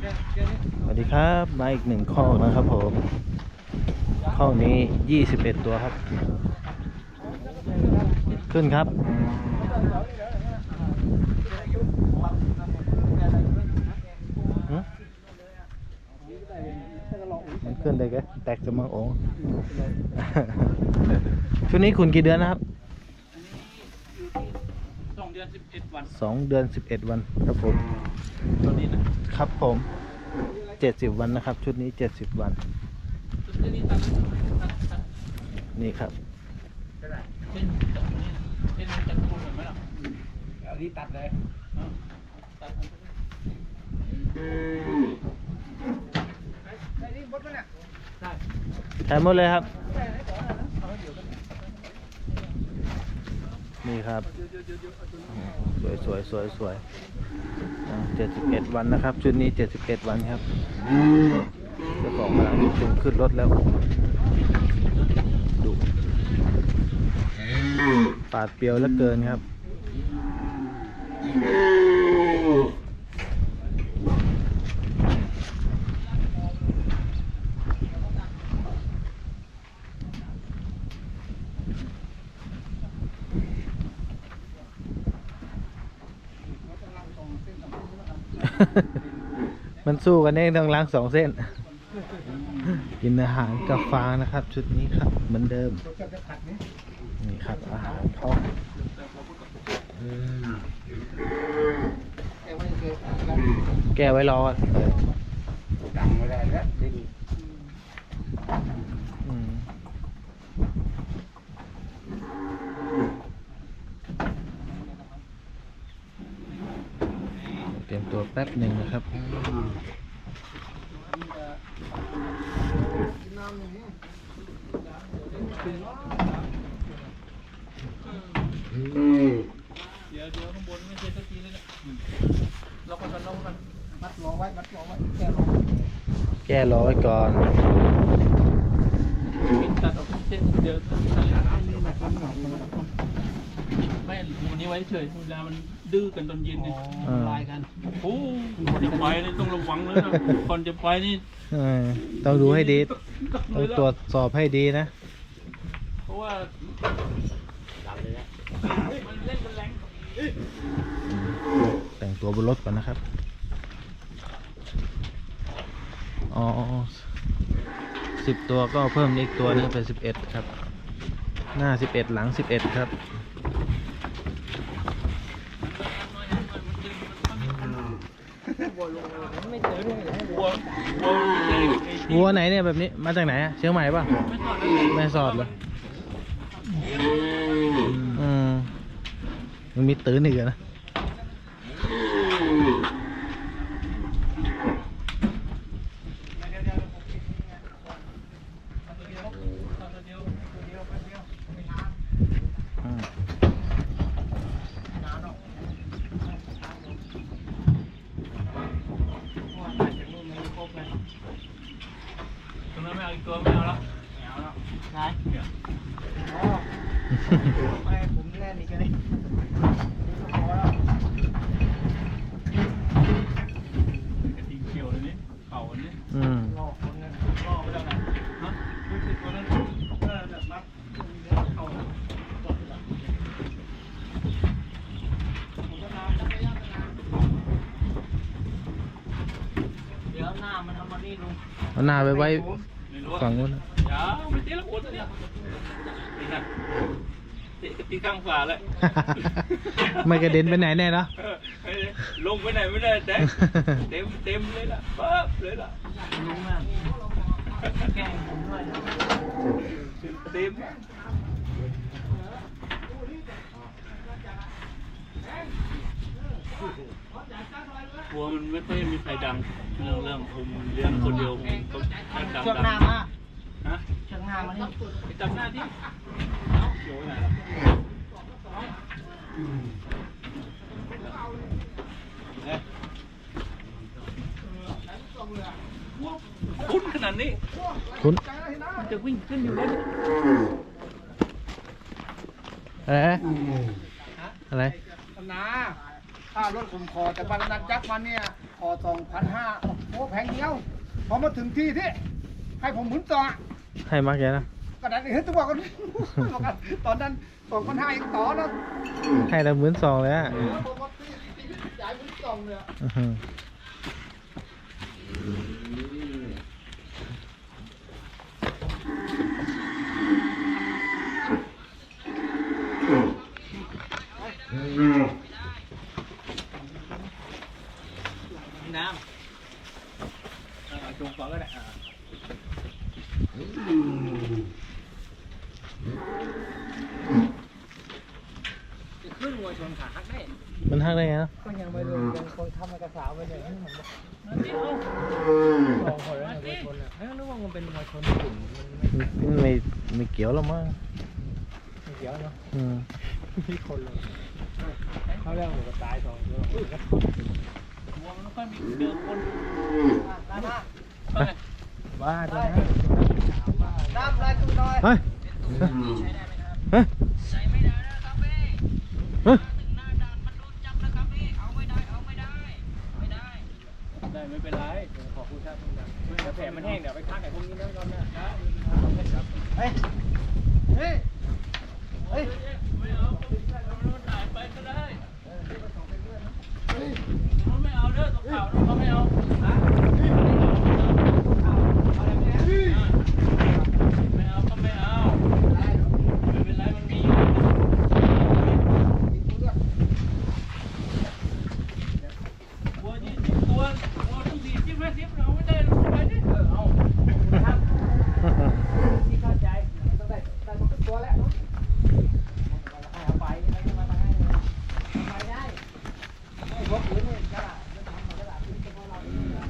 สวัสดีครับมาอีกหนึ่งข้อนะครับผมข้อนี้ยี่สิบเอ็ดตัวครับ ขึ้นครับมันขึ้นได้แกแตกจะมาโองชุดนี้คุณกี่เดือนนะครับ ดือนสิบเอ็ดวันสองเดือนสิบเอ็ดวันครับผมตอนนี้นะครับผมเจ็ดสิบวันนะครับ ชุดนี้เจ็ดสิบวันชุดนี้ตัดตัดตัดนี่ครับเส้นจากนี้เส้นจากคูนเห็นไหมล่ะอันนี้ตัดเลยเอาตัดไอ้นี่บดมันเนี่ยได้ใช้หมดเลยครับ นี่ครับ สวยสวยสวยสวยเจ็ดสิบเอ็ดวันนะครับ ชุดนี้เจ็ดสิบเอ็ดวันครับเจ้าของกำลังจุงขึ้นรถแล้วดูปาดเปียวเหลือเกินครับ มันสู้กันเองต้องล้างสองเส้น กินอาหารกาแฟานะครับ ชุดนี้ครับ เหมือนเดิม นี่ครับอาหารเขาแกไม่เคยผัดแล้วแก้ไว้รอก่อนเออดังไม่ได้แล้วดิน อืมเตรียมตัวแป๊บหนึ่งนะครับ น้ำอย่างนี้ เดี๋ยวเดี๋ยวข้างบนไม่เสร็จสักทีเลยนะล็อกกันล็อกกัน มัดรองไว้มัดรองไว้แกรองแก้รอไว้ก่อน ปิดตัดออกเส้นเดี๋ยวตัดเลยนี่นะมันหนักมันไม่หูนี้ไว้เฉยเวลามันดื้อกันตอนเย็นเนี่ยอ่าลายกันโอ้ก่อนจะไปนี่ต้องระวังเลยนะก่อนจะไปนี่เออต้องดูให้ดีต้ต้อองงตตรรววจจสอบให้ดีนะ เพราะว่ามันเล่นกันแรง แต่งตัวบนรถก่อนนะครับ อ๋อสิบตัวก็เพิ่มอีกตัวหนึงเป็นสิบเอ็ดครับ หน้าสิบเอ็ดหลังสิบเอ็ดครับวัวไหนเนี่ยแบบนี้มาจากไหนเชียงใหม่ป่ะไม่ถอดแม่สอดเหรออืมมันมีตื้นอีกนะ อืม ตรงนั้นไม่เอาอีกตัวไม่เอาแล้วไม่เอาแล้วไหนเดี๋ยว อ๋อไม่ผมแน่นอีกเลยพอแล้ว กระทิงเขียวเลยนี่เข่าอันนี้ อืม รอคนนั้น ล่อไปแล้วนะฮะดูสิตัวนั้นเออแบบนับเข่าเดี๋ยวหน้ามันเอามานี่ลุง เอาห น้าไปไว้ไม่รู้ฝั่งนู้นนะอย่าไม่ตีละคนเนี่ยนี่นะตีตีข้างฝาเลยไม่กระเด็นไปไหนแน่เนาะเออเฮ้ยลงไปไหนไม่ได้แต่เต็มเต็มเลยล่ะปั๊บเลยล่ะลุงอะแกล้งผมด้วยเต็ม กลัวมันไม่ค่อยมีใครดังเรื่องเรื่องผมเลี้ยงคนเดียวผมก็ดังเชือกหดัน้างมาฮะเชือกหน้ามานี่ไปจำหน้าที่โยนไหนล่ะเอ๊ะคุ้นขนาดนี้คุณมันจะวิ่งขึ้นอยู่แล้วเนี่ยอะไรนะอะไรนา ถ้ารถผมคอแต่บางนัดยักษ์มันเนี่ยขอสองพันห้าโอ้แพงเดียวพอมาถึงที่ที่ให้ผมหมุนต่ออะให้มากแกนะก็ได้เห็นตัวกันบอกกันตอนนั้นสองพันห้ายังต่อแล้วให้ละหมื่นสองเลยอะผมว่าตีตีจ่ายหมุนสองเลยอะ อื้อหือ น้ำเอาจุงก่อนก็ได้อ่าจะขึ้นวัวชนขาหักได้ มันหักได้ไงนะ ก็ยังไม่รู้ยังคงทำเอกสารไว้เลยให้มัน นั่นสิเอ้า ลองคนแล้วเนี่ยคนละ เอ้านึกว่ามันเป็นวัวชนกลุ่มมันไม่ มันไม่ไม่เกี่ยวแล้วมั้ง ไม่ เกี่ยวเนาะอืมมีคนเลยเขาเรียกหมูกระต่ายสองตัววัวมันไม่ค่อยมีเจอคนน้ำมาเอ้ยบ้าเลยน้ำอะไรตุ้น้อยเฮ้ยเฮ้ยใส่ไม่ได้นะครับพี่เฮ้ย ถึงหน้าด่านมันโดนจับนะครับพี่ เอาไม่ได้ เอาไม่ได้ ไม่ได้ ได้ไม่เป็นไรเดี๋ยวขอพูดชาติตรงนั้นเดี๋ยวแผลมันแห้งเดี๋ยวไปค้างไอ้พวกนี้นะรอบหน้าได้ครับ เฮ้ยเฮ้ยเฮ้ย ไม่เอามันถ่ายไปก็ได้มันไม่เอาเด้อตัวข่าวเขาไม่เอาฮะไม่เอาก็ไม่เอาไม่เป็นไรมันมีอยู่วัวยี่สิบตัววัวต้องสี่สิบห้าสิบเราไม่ได้เราไปดิเออเอา ที่เข้าใจต้องได้ได้ทุกตัวแล้วเอาไปไม่ต้องมาให้เลยทำไมได้ไอ้พวกนี้เนี่ยกระดาษมันทำมากระดาษที่เฉพาะเราเนี่ย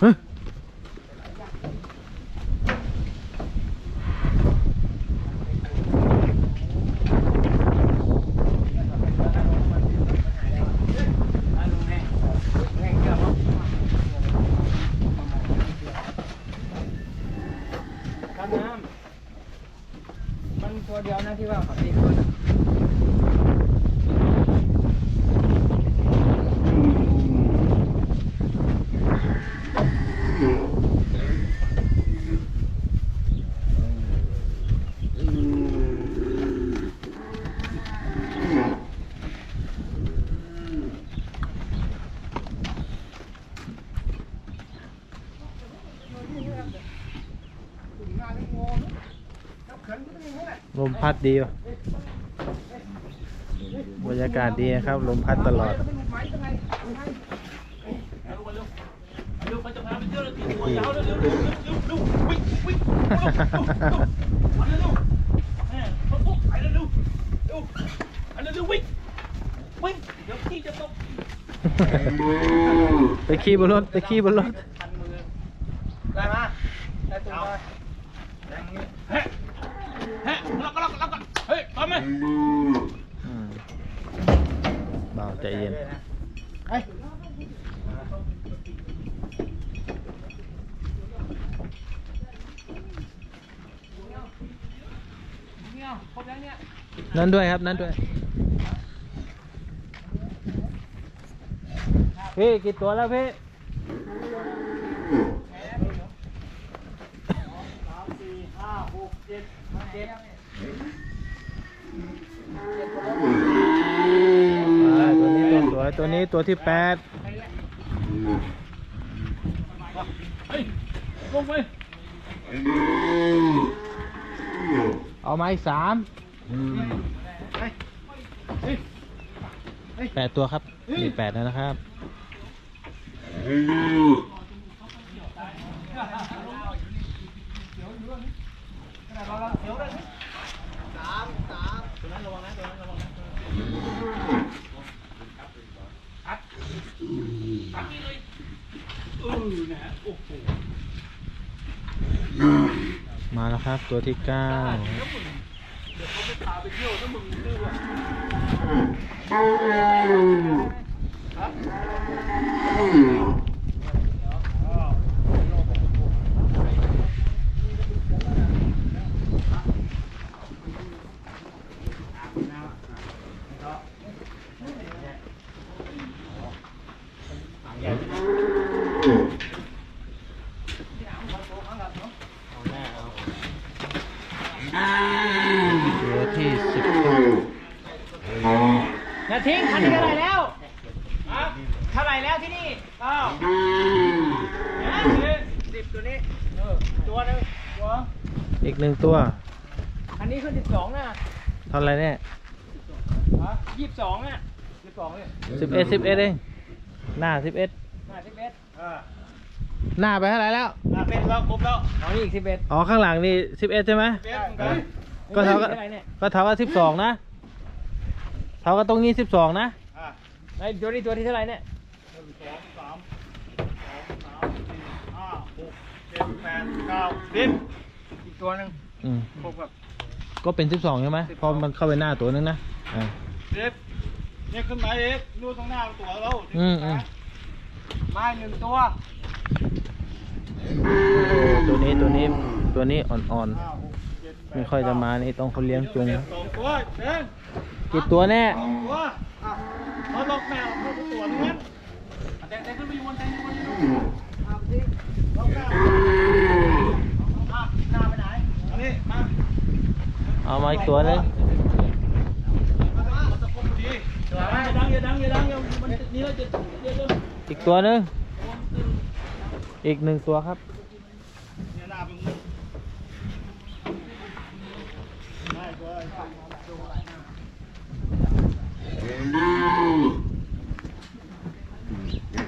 เฮ้ย ข้ามน้ำมัน ตัวเดียวนะที่ว่าเขาตีคน ลม พัดดีว่ะบรรยากาศดีนะครับ ลมพัดตลอดเร็วเร็วมันจะพาไปเที่ยวแล้วตีตัวยาวเร็วเร็วเร็วเร็วเร็ววิ่งวิ่งเร็วเร็วมาเร็วเร็วแม่เขาปุ๊บไปเร็วเร็วเร็วอันเร็วเร็ววิ่งวิ่งเดี๋ยวพี่จะตกไปขี่บนรถไปขี่บนรถ พันมือ ได้มาได้ตัวมา เฮ้เฮ้ล็อกล็อกล็อกเฮ้ยทำไหม อืมเบาใจเย็นเฮ้ยเนี่ยครบแล้วเนี่ยนั่นด้วยครับ นั่นด้วยพี่กี่ตัวแล้วพี่สามสี่ห้าหกเจ็ดเจ็ด ตัวนี้ตัวสวยตัวนี้ตัวที่แปดเฮ้ยลงไปเอามาอีกสามแปดตัวครับมีแปดแล้วนะครับ สามสาม ตัวนั้นระวังนะตัวนั้นระวังนะอัดอัดนี่เลยเออนะฮะโอ้โห มาแล้วครับตัวที่เก้าแล้วมึงเดี๋ยวเขาไปพาไปเที่ยวถ้ามึงดื้อว่ะ เตัวที่สิบ อย่าทิ้งคันนี้เท่าไหร่แล้วเท่าไหร่แล้วที่นี่อ้าวสิบตัวนี้เออ ตัวหนึงตัวอีกหนึ่งตัว อันนี้คือสิบสองน่ะเท่าไหรเนี่ยยี่สิบสองน่ะสิบสองเลยสิบเอ็ดสิบเอ็ดเองหน้าสิบเอ็ดห้าสิบเอ็ดหน้าไปเท่าไหรแล้วอะเป็นแล้วครบแล้วเอานี่อีกสิบเอ็ดอ๋อข้างหลังนี่สิบเอ็ดใช่ไหมเป็นเออก็เท่ากับท่ไหร่เนี่ยก็เท่ากับสิบสองนะเท่ากับตรงนี้สิบสองนะอะไอ้ตัวนี้ตัวที่เท่าไหร่เนี่ย หนึ่งสองสามสองสามสี่ห้าหกเจ็ดแปดเก้าสิบอีกตัวหนึ่งอืมครบครับก็เป็นสิบสองใช่ไหมพอมันเข้าไปหน้าตัวนึงนะอ่า สิบเนี่ยขึ้นมาเอกนู่นตรงหน้าตัวแล้วอืมอืม ไม้หนึ่งตัวตัวนี้ตัวนี้ตัวนี้อ่อนห้าหกเจ็ดแปๆดไม่ค่อยจะมานี่ต้องเขาเลี้ยงจุงเจ็ดสองตัวเด้งกี่ตัวแน่สองตัวอะเขาล็อกแมวเขาไปตัวนึงนั้นแต่แต่ขึ้นไปอยู่บนแต่อยู่บน เอามาอีกตัวนึงอีกตัวนึงอีกหนึ่งตัวครับ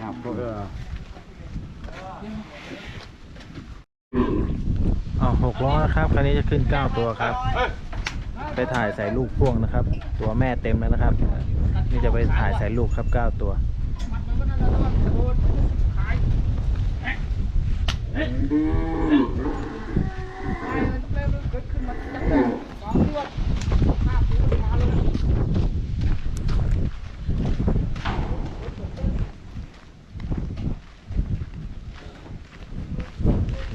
ครับ 6ล้อนะครับคันนี้จะขึ้น 9 ตัวครับ ไปถ่ายใส่ลูกพ่วงนะครับ ตัวแม่เต็มแล้วนะครับ นี่จะไปถ่ายใส่ลูกครับ 9 ตัว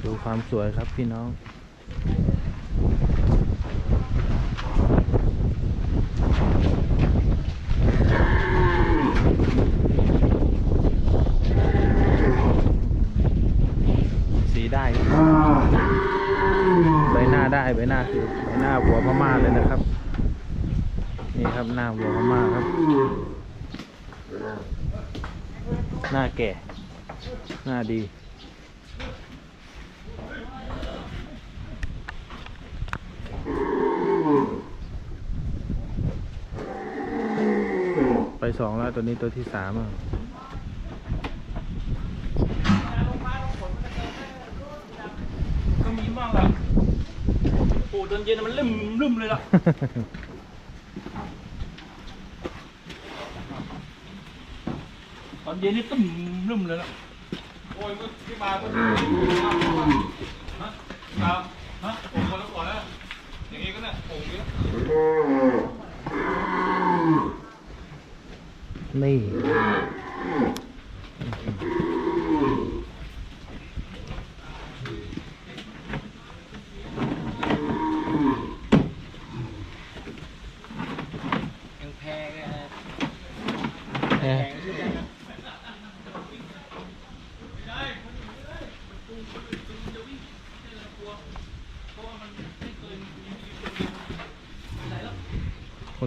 ดูความสวยครับพี่น้อง ได้ใบหน้าได้ใบหน้าคือใบหน้าวัวพม่าเลยนะครับ นี่ครับหน้าวัวพม่าครับ หน้าแก่ หน้าดีไปสองแล้วตัวนี้ตัวที่สามอะ ก็มีบ้างแหละโอ้ตอน เย็นมันลืมลืมเลยล่ะตอนเย็นนี่ตึ้มลืมเลยล่ะโอ้ยมึงที่มาก็ฮะครับฮะผมคนละก่อนนะอย่างงี้ก็เนี่ยผมอย่างงี้นี่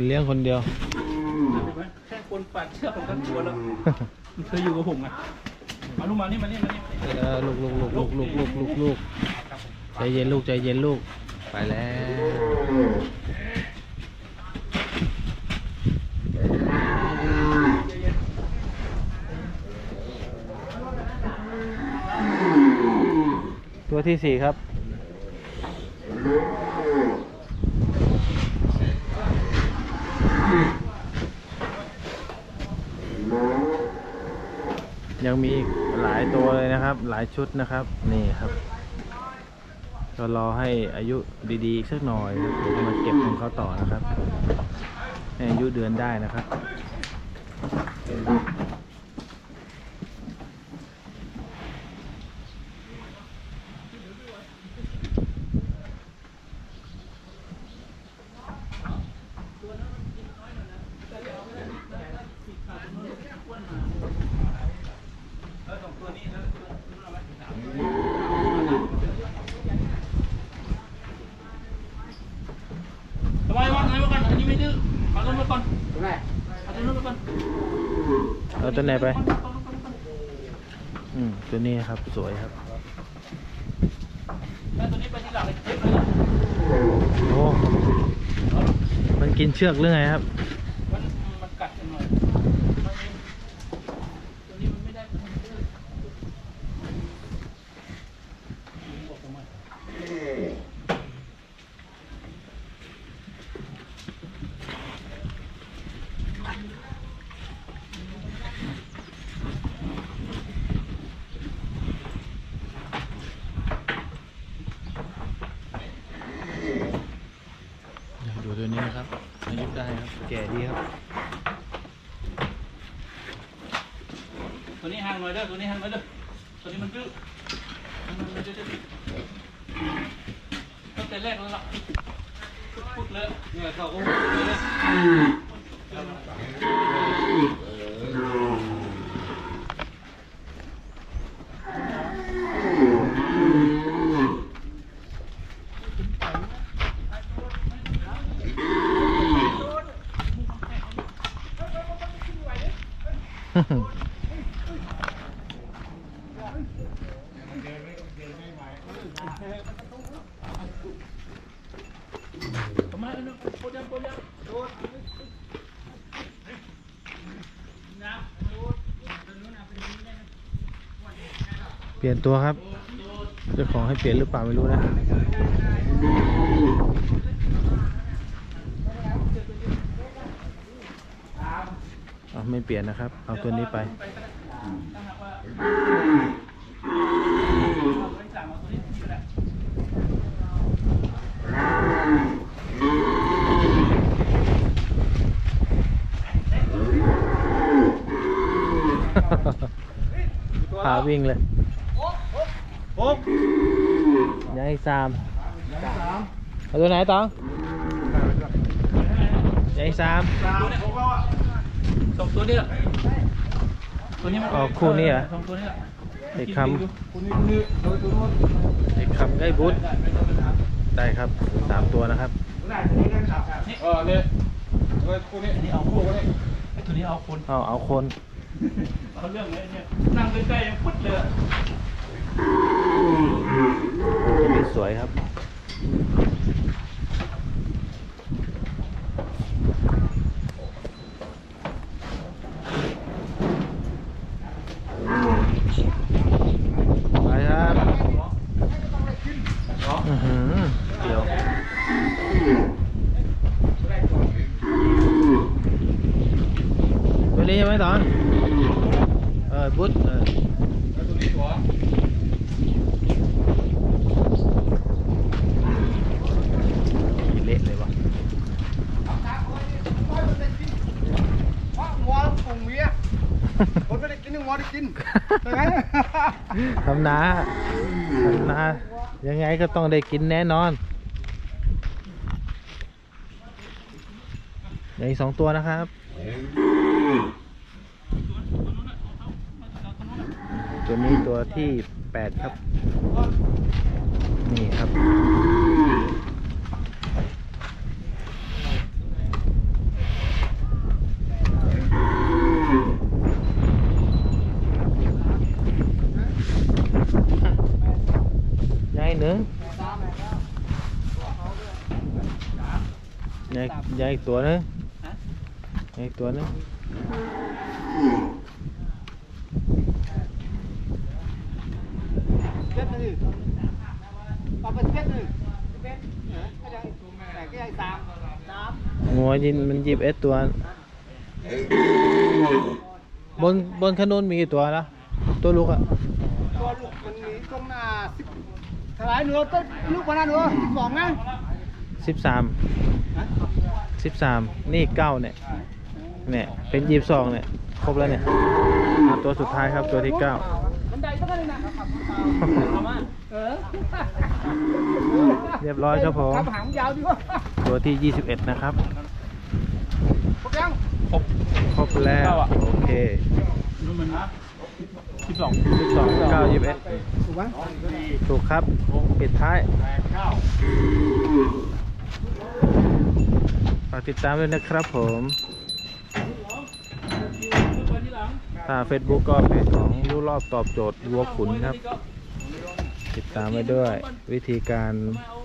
เลี้ยงคนเดียว แค่คนปัดเชือกผมก็กลันแล้วมันเธออยู่กับผมไงมาลูกมานี่มานี่มานี่มานี่เลูกลูกลูกลูกลูกลูกลูกใจเย็นลูกใจเย็นลูก ไปแล้ว ตัวที่สี่ครับ ยังมีอีกหลายตัวเลยนะครับ หลายชุดนะครับ นี่ครับ ก็รอให้อายุดีๆอีกสักหน่อยครับเดี๋ยวจะมาเก็บของเขาต่อนะครับให้อายุเดือนได้นะครับ เออสองตัวนี้เออตัว ตัวไหนไป อืมตัวนี้ครับสวยครับโอ้มันกินเชือกหรือไงครับ มันมันกัดกันหน่อยมันมีตัวนี้มันไม่ได้มันดื้อบอกทำไม ดูตัวนี้นะครับ อายุได้ครับ แก่ดีครับ ตัวนี้ ห่างหน่อยเด้อตัวนี้ห่างหน่อยเด้อตัวนี้มันดื้อมันมันดื้อดื้อตั้งแต่แรกแล้วล่ะพูดเลยเนี่ยเขาก็พูดเลยประมาณนั้นโคตรยังโคตรยังโดดน้ เป ลี่ยนตัวครับเจ้าของให้เปลี่ยนหรือเปล่าไม่รู้นะเอาไม่เปลี่ยนนะครับ เอาตัวนี้ไปหากว่าเอาไปสั่งเอาตัวนี้ก็ได้พาวิ่งเลย โอ๊บ ยังอีกสามสามเอาตัวไหนตองยังอีกสามสามผมก็ว่าสองตัวนี้แหละตัวนี้มันอ๋อคู่นี้เหรอสองตัวนี้แหละไอ้คคุณนี่คุณนี่โดยตัวนู้นำไอ้คำไอ้บุ๊ดได้ไม่ต้องไปถามได้ครับสามตัวนะครับได้ตัวนี้ได้ครับเออเนี่ยโดยคุณนี่อันนี้เอาคู่นี่ไอ้ตัวนี้เอาคนเอาเอาคนเอาเรื่องเลยเนี่ยนั่งใกล้ๆยังพุดเลยอะตัวนี้ สวยครับ ไปครับอื้อหือเดี๋ยว ตัวนี้ใช่ไหมตอน เออบุ๊ดเออ แล้วตัวนี้หัว ขี่เละเลยวะ เพราะงัวปุ่งเมีย คนไม่ได้กินนึงัวได้กินใช่ไหมทำนาทำนายังไงก็ต้องได้กินแน่นอนเหลืออีกสองตัวนะครับ ตัวนี้ตัวที่แปดครับ นี่ครับ ยายหนึ่งยายยายอีกตัวหนึงยายอีกตัวหนึง เจ็ดเล ยเอาไปเจ็ดเลยเจ็ดเออก็ยังแต่ก็ยังสามสามงัวยินมันยิบเอสตัว บนบนขนุนมีกี่ตัวละตัวลูกอะ ตัวลูกมันมีตรงหน้าสิบ ถลายเนื้อต้นลูกมันน่ะเนื้อสิบสองนะสิบสามสิบสามนี่เก้าเนี่ยเนี่ยเป็นยี่สิบสองเนี่ยครบแล้วเนี่ยเอาตัวสุดท้ายครับตัวที่เก้ามันได้เท่านั้นเลยนะเอามาเออเรียบร้อยครับผมทำหางยาวดีกว่าตัวที่ยี่สิบเอ็ดนะครับครบยังครบครบแล้ว โอเคนู่นมัน สิบสองสิบสองเก้ายี่สิบเอ็ดถูกไหมถูกครับ ปิดท้ายฝากติดตามด้วยนะครับผมตัวที่หลังถ้า Facebook ก็เพจของรู้รอบตอบโจทย์วัวขุนครับ ติดตามไว้ด้วย วิธีการ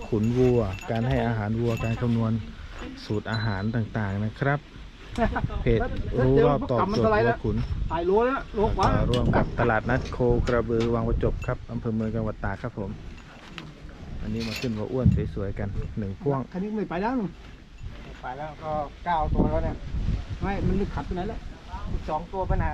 ขุนวัว การให้อาหารวัวการคำนวณสูตรอาหารต่างๆนะครับ เพจรู้รอบตอบโจทย์วัวขุนถ่ายโลแล้วโลกว่าต่อร่วมกับตลาดนัดโคกระบือวังประจบครับอำเภอเมืองจังหวัดตากครับผม อันนี้มาขึ้นวัวอ้วนสวยๆกันหนึ่งพ่วงคันนี้ไม่ไปแล้วนู่นไปแล้วก็เก้าตัวแล้วเนี่ยไม่มันลึกขัดไปไหนแล้วอีกสองตัวไปไหน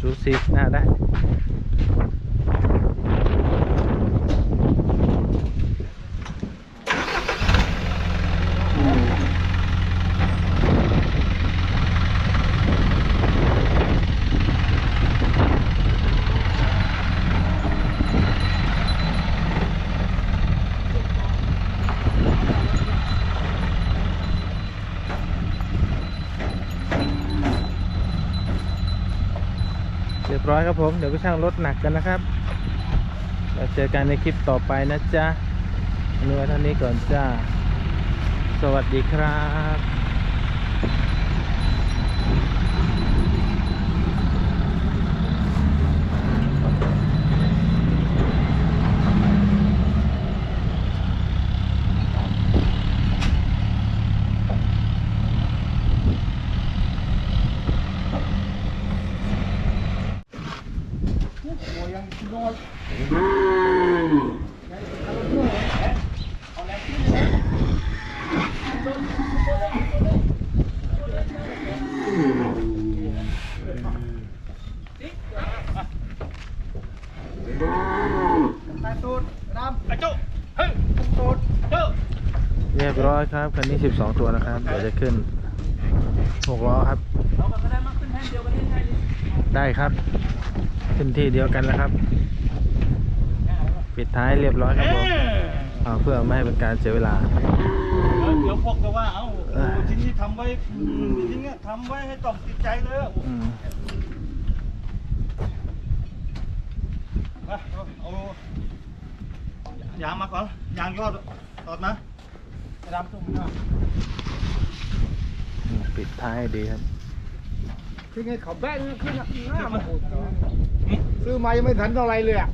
จูซีหน้าได้ เรียบร้อยครับผม เดี๋ยวไปช่างรถหนักกันนะครับเราเจอกันในคลิปต่อไปนะจ๊ะอนนี้ไว้เท่านี้ก่อนจ้า สวัสดีครับ เรียบร้อยครับคันนี้ 12 ตัวนะครับ เดี๋ยวจะขึ้น6ล้อครับเราก็ได้มาขึ้นแท่นเดียวกันได้ไงดิได้ครับ ขึ้นที่เดียวกันแล้วครับ ปิดท้ายเรียบร้อยครับผมเอาเพื่อไม่ให้เป็นการเสียเวลาเดี๋ยวเดี๋ยวพวกจะว่าเอ้าโอ้โหชิ้นนี้ทำไว้อืมชิ้นเนี้ยทำไว้ให้ต้องติดใจเลยอะอืมมาเอาเอายางมาก่อนยางยอดตอดมา ดำตุ้มนะปิดท้ายให้ดีครับคือไงเขาแบ่งขึ้นหน้ามาซื้อมายังไม่ทันเท่าไรเลยอะ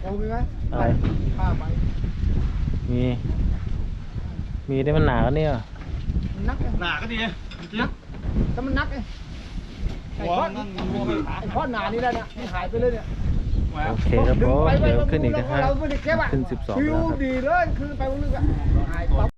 โกงไหมอะไรค่าไปมี มีได้มันหนากันเนี่ยมันนักไงหนาก็ดีจริงแต่มันนักไงไอ้หัวพ่อนั่นหัวไม่ขาไอ้พ่อหนานี่แล้วเนี่ยมันหายไปเลยเนี่ย โอเคครับผมดึงไปเดี๋ยวไปขึ้นอีกนะครัเราบไม่ได้เก็บอะขึ้น 12ฟิแล้ววครับ ดีเลย คือไปวันนึงอะหายปั๊บ